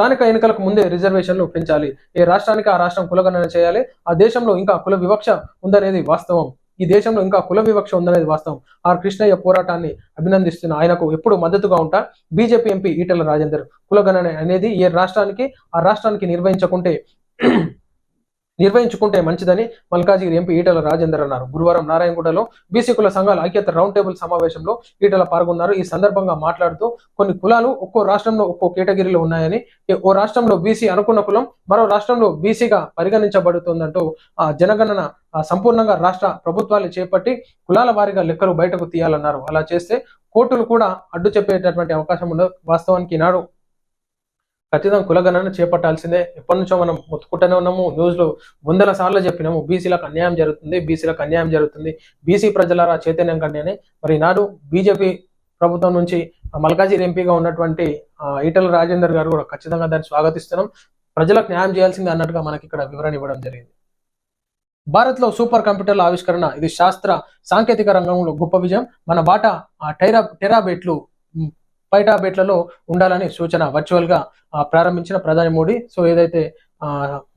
స్థానిక ఎన్నికలకు ముందే రిజర్వేషన్లు పెంచాలి ఏ రాష్ట్రానికి ఆ రాష్ట్రం కులగణన చేయాలి? ఆ దేశంలో ఇంకా కుల వివక్ష ఉందనేది వాస్తవం. ఈ దేశంలో ఇంకా కుల వివక్ష ఉందనేది వాస్తవం. ఆర్ కృష్ణయ్య పోరాటాన్ని అభినందిస్తున్న ఆయనకు ఎప్పుడు మద్దతుగా ఉంటా బీజేపీ ఎంపీ ఈటల రాజేందర్. కులగణన అనేది ఏ రాష్ట్రానికి ఆ రాష్ట్రానికి నిర్వహించకుంటే నిర్వహించుకుంటే మంచిదని మల్కాజిగిరి ఎంపీ ఈటల రాజేందర్ అన్నారు. గురువారం నారాయణగూడలో బీసీ కుల సంఘాల ఐక్యత రౌండ్ టేబుల్ సమావేశంలో ఈటల పాల్గొన్నారు. ఈ సందర్భంగా మాట్లాడుతూ కొన్ని కులాలు ఒక్కో రాష్ట్రంలో ఒక్కో కేటగిరీలో ఉన్నాయని ఓ రాష్ట్రంలో బీసీ అనుకున్న కులం మరో రాష్ట్రంలో బీసీగా పరిగణించబడుతుందంటూ ఆ జనగణన సంపూర్ణంగా రాష్ట్ర ప్రభుత్వాలు చేపట్టి కులాల వారీగా లెక్కలు బయటకు తీయాలన్నారు. అలా చేస్తే కోర్టులు కూడా అడ్డు చెప్పేటటువంటి అవకాశం ఉండదు. వాస్తవానికి ఈనాడు ఖచ్చితంగా కులగణన చేపట్టాల్సిందే. ఎప్పటి నుంచో మనం మొత్తుకుంటూనే ఉన్నాము. న్యూస్లో వందల సార్లు చెప్పినాము బీసీలకు అన్యాయం జరుగుతుంది బీసీలకు అన్యాయం జరుగుతుంది. బీసీ ప్రజల చైతన్యం కంటేనే మరి ఈనాడు బీజేపీ ప్రభుత్వం నుంచి మల్కాజీర్ ఎంపీగా ఉన్నటువంటి ఈటల రాజేందర్ గారు కూడా ఖచ్చితంగా దాన్ని స్వాగతిస్తున్నాం. ప్రజలకు న్యాయం చేయాల్సిందే అన్నట్టుగా మనకి ఇక్కడ వివరణ ఇవ్వడం జరిగింది. భారత్లో సూపర్ కంప్యూటర్ల ఆవిష్కరణ ఇది శాస్త్ర సాంకేతిక రంగంలో గొప్ప విజయం. మన బాట ఆ టైరా టెరాబేట్లు బయట పైటాబేట్లలో ఉండాలని సూచన వర్చువల్గా ప్రారంభించిన ప్రధాని మోడీ. సో ఏదైతే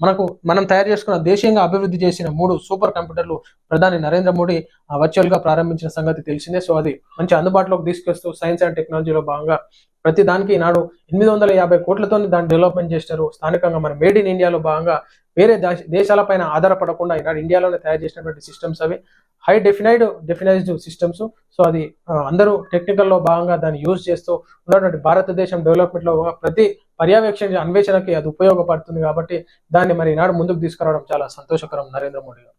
మనకు మనం తయారు చేసుకున్న దేశీయంగా అభివృద్ధి చేసిన మూడు సూపర్ కంప్యూటర్లు ప్రధాని నరేంద్ర మోడీ వర్చువల్గా వర్చువల్గా ప్రారంభించిన సంగతి తెలిసిందే. సో అది మంచి అందుబాటులోకి తీసుకొస్తూ సైన్స్ అండ్ టెక్నాలజీలో భాగంగా ప్రతి దానికి ఈనాడు ఎనిమిది వందల యాభై కోట్లతో దాన్ని డెవలప్మెంట్ చేసినారు స్థానికంగా మన మేడ్ ఇన్ ఇండియాలో భాగంగా వేరే దేశ- దేశాలపైన ఆధారపడకుండా ఈనాడు ఇండియాలోనే తయారు చేసినటువంటి సిస్టమ్స్ అవి high defined definised systems. So అది అందరూ టెక్నికల్లో భాగంగా దాన్ని యూజ్ చేస్తూ ఉన్నటువంటి భారతదేశం డెవలప్మెంట్లో ప్రతి పర్యవేక్షణ అన్వేషణకి అది ఉపయోగపడుతుంది కాబట్టి దాన్ని మరి ఈనాడు ముందుకు తీసుకురావడం చాలా సంతోషకరం. నరేంద్ర మోడీ గారు.